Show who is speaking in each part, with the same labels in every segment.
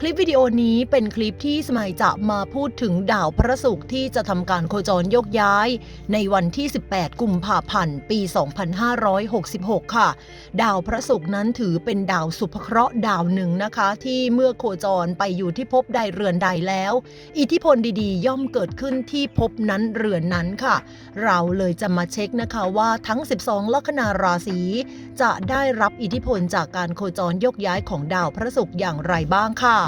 Speaker 1: คลิปวิดีโอนี้เป็นคลิปที่สมัยจะมาพูดถึงดาวพระศุกร์ที่จะทำการโคจรยกย้าย ในวันที่ 18 กุมภาพันธ์ ปี 2566 ค่ะ ดาวพระศุกร์นั้นถือเป็นดาวสุภเคราะห์ดาวหนึ่งนะคะ ที่เมื่อโคจรไปอยู่ที่ภพใดเรือนใดแล้ว อิทธิพลดีๆ ย่อมเกิดขึ้นที่ภพนั้นเรือนนั้นค่ะ เราเลยจะมาเช็คนะคะว่าทั้ง 12 ลัคนาราศีจะได้รับอิทธิพลจากการโคจรยกย้ายของดาวพระศุกร์อย่างไรบ้างค่ะ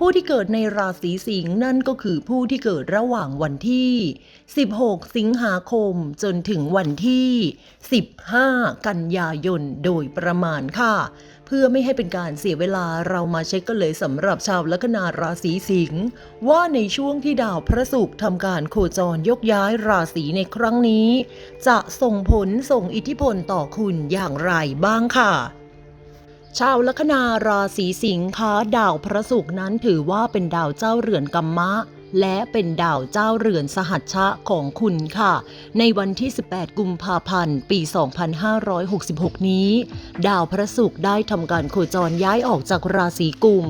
Speaker 1: ผู้ที่เกิดในราศีสิงห์นั่นก็คือผู้ที่เกิดระหว่างวันที่ 16 สิงหาคมจนถึงวันที่ 15 กันยายนโดยประมาณค่ะ เพื่อไม่ให้เป็นการเสียเวลาเรามาเช็คกันเลยสำหรับชาวลัคนาราศีสิงห์ว่าในช่วงที่ดาวพระศุกร์ทำการโคจรยกย้ายราศีในครั้งนี้ จะส่งผลส่งอิทธิพลต่อคุณอย่างไรบ้างค่ะ ชาวลัคนาราศีสิงค์คะดาวพระศุกร์นั้นถือว่าเป็นดาวเจ้าเรือนกัมมะ และเป็นดาวเจ้าเรือนสหัชชะของคุณค่ะ ในวันที่ 18 กุมภาพันธ์ ปี 2566 นี้ ดาวพระศุกร์ได้ทำการโคจรย้ายออกจากราศีกุม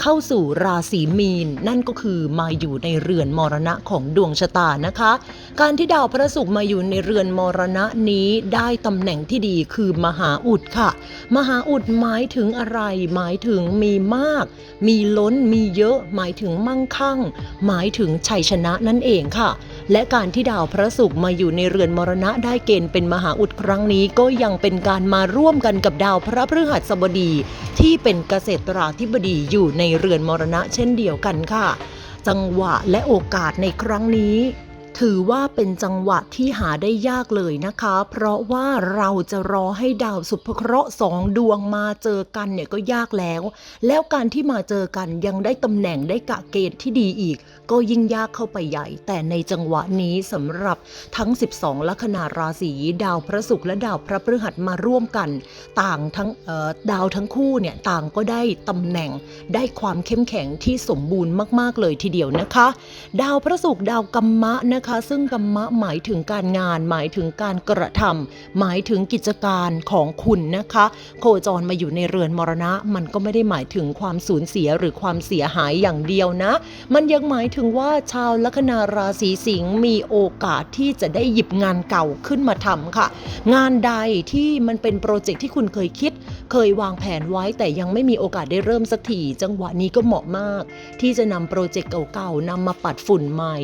Speaker 1: เข้าสู่ราศีมีน นั่นก็คือมาอยู่ในเรือนมรณะของดวงชะตานะคะ การที่ดาวพระศุกร์มาอยู่ในเรือนมรณะนี้ได้ตำแหน่งที่ดีคือมหาอุดค่ะ มหาอุดหมายถึงอะไร หมายถึงมีมาก มีล้นมีเยอะ หมายถึงมั่งคั่ง หมายถึงชัยชนะนั่นเองค่ะ และการที่ดาวพระศุกร์มาอยู่ในเรือนมรณะได้เกณฑ์เป็นมหาอุดครั้งนี้ก็ยังเป็นการมาร่วมกันกับดาวพระพฤหัสบดี ที่เป็นเกษตราธิบดีอยู่ในเรือนมรณะเช่นเดียวกันค่ะ จังหวะและโอกาสในครั้งนี้ ถือว่าเป็นจังหวะที่หาได้ยากเลยนะคะ เพราะว่าเราจะรอให้ดาวสุภเคราะห์สองดวงมาเจอกันเนี่ยก็ยากแล้ว แล้วการที่มาเจอกันยังได้ตำแหน่งได้กะเกณฑ์ที่ดีอีก ก็ยิ่งยากเข้าไปใหญ่ แต่ในจังหวะนี้สำหรับทั้ง 12 ลัคนาราศีดาวพระศุกร์และดาวพระพฤหัสมาร่วมกัน ต่างทั้งออดาวทั้งคู่เนี่ยต่างก็ได้ตำแหน่งได้ความเข้มแข็งที่สมบูรณ์มาก ๆเลยทีเดียวนะคะ ดาวพระศุกร์ดาวกัมมะนะคะ ซึ่งกัมมะหมายถึงการงาน หมายถึงการกระทำหมายถึงกิจการของคุณนะคะ โคจรมาอยู่ในเรือนมรณะ มันก็ไม่ได้หมายถึงความสูญเสียหรือความเสียหายอย่างเดียวนะ มันยังหมายถึงว่าชาวลัคนาราศีสิงห์มีโอกาสที่จะได้หยิบงานเก่าขึ้นมาทำค่ะ งานใดที่มันเป็นโปรเจกต์ที่คุณเคยคิด เคยวางแผนไว้แต่ยังไม่มีโอกาสได้เริ่มสักทีจังหวะนี้ก็เหมาะมาก ที่จะนำโปรเจกต์เก่าๆนำมาปัดฝุ่นใหม่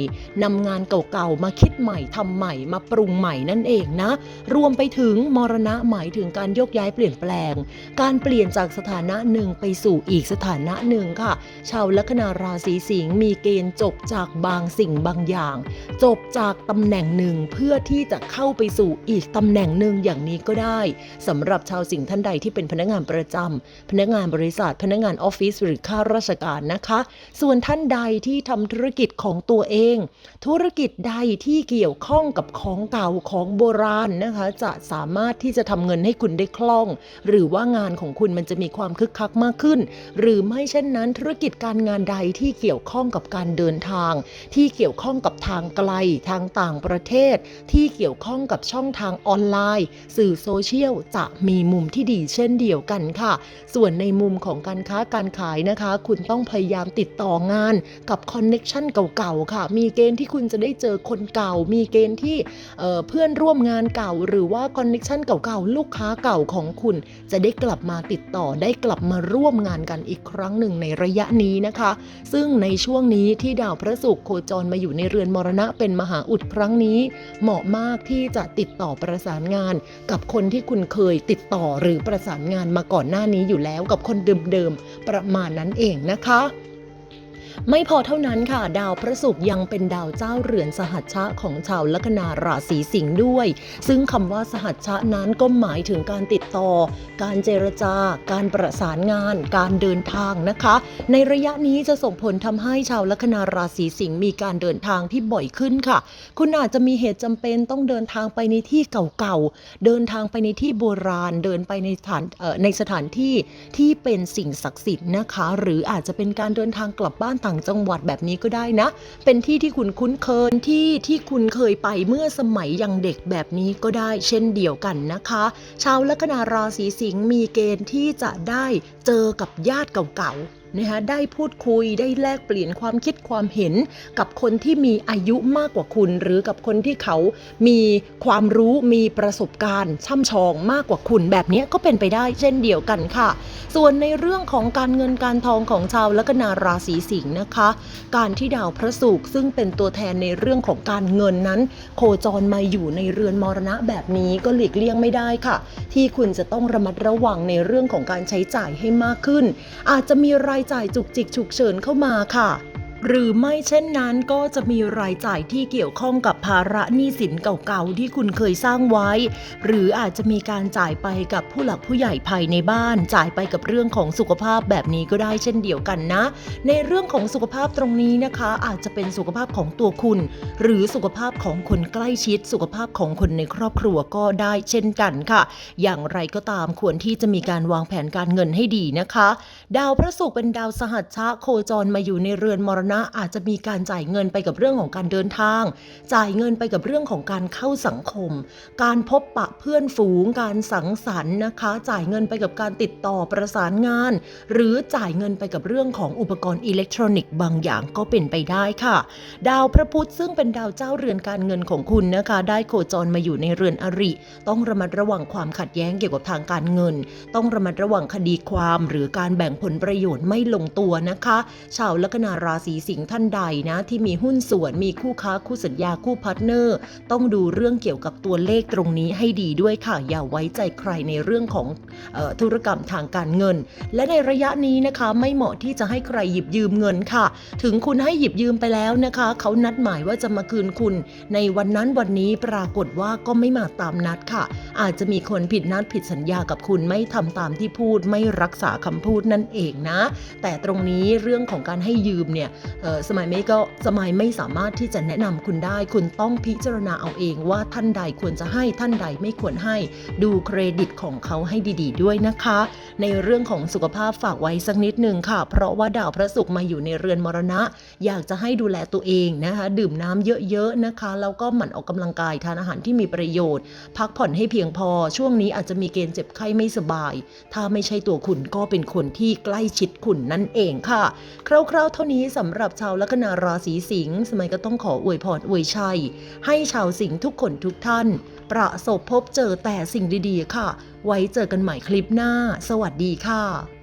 Speaker 1: นำงานเก่ก่าๆ มาคิดใหม่ทำใหม่มาปรุงใหม่นั่นเองนะ รวมไปถึงมรณะหมายถึงการยกย้ายเปลี่ยนแปลง การเปลี่ยนจากสถานะหนึ่งไปสู่อีกสถานะหนึ่งค่ะ ชาวลัคนาราศีสิงห์มีเกณฑ์จบจากบางสิ่งบางอย่าง จบจากตำแหน่งหนึ่งเพื่อที่จะเข้าไปสู่อีกตำแหน่งหนึ่งอย่างนี้ก็ได้สำหรับชาวสิงห์ท่านใดที่เป็นพนักงานประจำพนักงานบริษัท พนักงานออฟฟิศหรือข้าราชการนะคะ ส่วนท่านใดที่ทำธุรกิจของตัวเอง ธุรกิจใดที่เกี่ยวข้องกับของเก่าของโบราณนะคะ จะสามารถที่จะทำเงินให้คุณได้คล่อง หรือว่างานของคุณมันจะมีความคึกคักมากขึ้น หรือไม่เช่นนั้นธุรกิจการงานใดที่เกี่ยวข้องกับการเดินทาง ที่เกี่ยวข้องกับทางไกลทางต่างประเทศ ที่เกี่ยวข้องกับช่องทางออนไลน์ สื่อโซเชียลจะมีมุมที่ดีเช่นเดียวกันค่ะ ส่วนในมุมของการค้าการขายนะคะ คุณต้องพยายามติดต่องานกับคอนเน็ชันเก่าๆค่ะ มีเกณฑ์ที่คุณจะได้เจอคนเก่า มีเกณฑ์ที่เอ่อเพื่อนร่วมงานเก่า หรือว่าคอนเน็ชันเก่าๆ ลูกค้าเก่าของคุณ จะได้กลับมาติดต่อได้กลับมาร่วมงานกันอีกครั้งหนึ่งในระยะนี้นะคะ ซึ่งในช่วงนี้ที่ดาวพระศุกร์โคจรมาอยู่ในเรือนมรณะเป็นมหาอุดครั้งนี้ เหมาะมากที่จะติดต่อประสานงาน กับคนที่คุณเคยติดต่อหรือประสานงานมาก่อนหน้านี้อยู่แล้วกับคนเดิมๆประมาณนั้นเองนะคะ ไม่พอเท่านั้นค่ะ ดาวพระศุกร์ยังเป็นดาวเจ้าเรือนสหัชชะของชาวลัคนาราศีสิงห์ด้วย ซึ่งคำว่าสหัชชะนั้นก็หมายถึงการติดต่อ การเจรจา การประสานงาน การเดินทางนะคะ ในระยะนี้จะส่งผลทำให้ชาวลัคนาราศีสิงห์มีการเดินทางที่บ่อยขึ้นค่ะ คุณอาจจะมีเหตุจำเป็นต้องเดินทางไปในที่เก่าๆ เดินทางไปในที่โบราณ เดินไปในสถานในสถานที่ที่เป็นสิ่งศักดิ์สิทธิ์นะคะ หรืออาจจะเป็นการเดินทางกลับบ้านต่างจังหวัดแบบนี้ก็ได้นะ เป็นที่ที่คุณคุ้นเคยที่ที่คุณเคยไปเมื่อสมัยยังเด็กแบบนี้ก็ได้เช่นเดียวกันนะคะ ชาวลัคนาราศีสิงห์มีเกณฑ์ที่จะได้เจอกับญาติเก่าๆ นะคะได้พูดคุยได้แลกเปลี่ยนความคิดความเห็น กับคนที่มีอายุมากกว่าคุณ หรือกับคนที่เขามีความรู้มีประสบการณ์ช่ำชองมากกว่าคุณ แบบนี้ก็เป็นไปได้เช่นเดียวกันค่ะ ส่วนในเรื่องของการเงินการทองของชาวลัคนาราศีสิงห์นะคะ การที่ดาวพระศุกร์ซึ่งเป็นตัวแทนในเรื่องของการเงินนั้น โคจรมาอยู่ในเรือนมรณะแบบนี้ก็หลีกเลี่ยงไม่ได้ค่ะ ที่คุณจะต้องระมัดระวังในเรื่องของการใช้จ่ายให้มากขึ้น อาจจะมีรายจ่ายจุกจิกฉุกเฉินเข้ามาค่ะ หรือไม่เช่นนั้นก็จะมีรายจ่ายที่เกี่ยวข้องกับภาระหนี้สินเก่าๆที่คุณเคยสร้างไว้ หรืออาจจะมีการจ่ายไปกับผู้หลักผู้ใหญ่ภายในบ้าน จ่ายไปกับเรื่องของสุขภาพแบบนี้ก็ได้เช่นเดียวกันนะ ในเรื่องของสุขภาพตรงนี้นะคะ อาจจะเป็นสุขภาพของตัวคุณ หรือสุขภาพของคนใกล้ชิด สุขภาพของคนในครอบครัวก็ได้เช่นกันค่ะ อย่างไรก็ตามควรที่จะมีการวางแผนการเงินให้ดีนะคะ ดาวพระศุกร์เป็นดาวสหัชชะโคจรมาอยู่ในเรือนมรณะ อาจจะมีการจ่ายเงินไปกับเรื่องของการเดินทาง จ่ายเงินไปกับเรื่องของการเข้าสังคม การพบปะเพื่อนฝูง การสังสรรค์นะคะ จ่ายเงินไปกับการติดต่อประสานงาน หรือจ่ายเงินไปกับเรื่องของอุปกรณ์อิเล็กทรอนิกส์บางอย่างก็เป็นไปได้ค่ะ ดาวพระพุธซึ่งเป็นดาวเจ้าเรือนการเงินของคุณนะคะ ได้โคจรมาอยู่ในเรือนอริ ต้องระมัดระวังความขัดแย้งเกี่ยวกับทางการเงิน ต้องระมัดระวังคดีความ หรือการแบ่งผลประโยชน์ไม่ลงตัวนะคะ ชาวลัคนาราศีสิงห์ท่านใดนะที่มีหุ้นส่วนมีคู่ค้าคู่สัญญาคู่พาร์ทเนอร์ ต้องดูเรื่องเกี่ยวกับตัวเลขตรงนี้ให้ดีด้วยค่ะ อย่าไว้ใจใครในเรื่องของออธุรกรรมทางการเงิน และในระยะนี้นะคะไม่เหมาะที่จะให้ใครหยิบยืมเงินค่ะ ถึงคุณให้หยิบยืมไปแล้วนะคะ เขานัดหมายว่าจะมาคืนคุณ ในวันนั้นวันนี้ปรากฏว่าก็ไม่มาตามนัดค่ะ อาจจะมีคนผิดนัดผิดสัญญากับคุณไม่ทำตามที่พูดไม่รักษาคำพูดนั่นเองนะ แต่ตรงนี้เรื่องของการให้ยืมเนี่ยสมัยไม่ก็สมัยไม่สามารถที่จะแนะนำคุณได้ คุณต้องพิจารณาเอาเองว่าท่านใดควรจะให้ท่านใดไม่ควรให้ดูเครดิตของเขาให้ดีๆด้วยนะคะ ในเรื่องของสุขภาพฝากไว้สักนิดหนึ่งค่ะ เพราะว่าดาวพระศุกร์มาอยู่ในเรือนมรณะ อยากจะให้ดูแลตัวเองนะคะ ดื่มน้ำเยอะๆนะคะแล้วก็หมั่นออกกำลังกายทานอาหารที่มีประโยชน์ พักผ่อนให้เพียงพอช่วงนี้อาจจะมีเกณฑ์เจ็บไข้ไม่สบาย ถ้าไม่ใช่ตัวคุณก็เป็นคนที่ใกล้ชิดคุณนั่นเองค่ะ คร่าวๆเท่านี้สำหรับชาวลัคนาราศีสิงห์สมัยก็ต้องขออวยพรอวยชัย ให้ชาวสิงห์ทุกคนทุกท่าน ประสบพบเจอแต่สิ่งดีๆค่ะ ไว้เจอกันใหม่คลิปหน้า สวัสดีค่ะ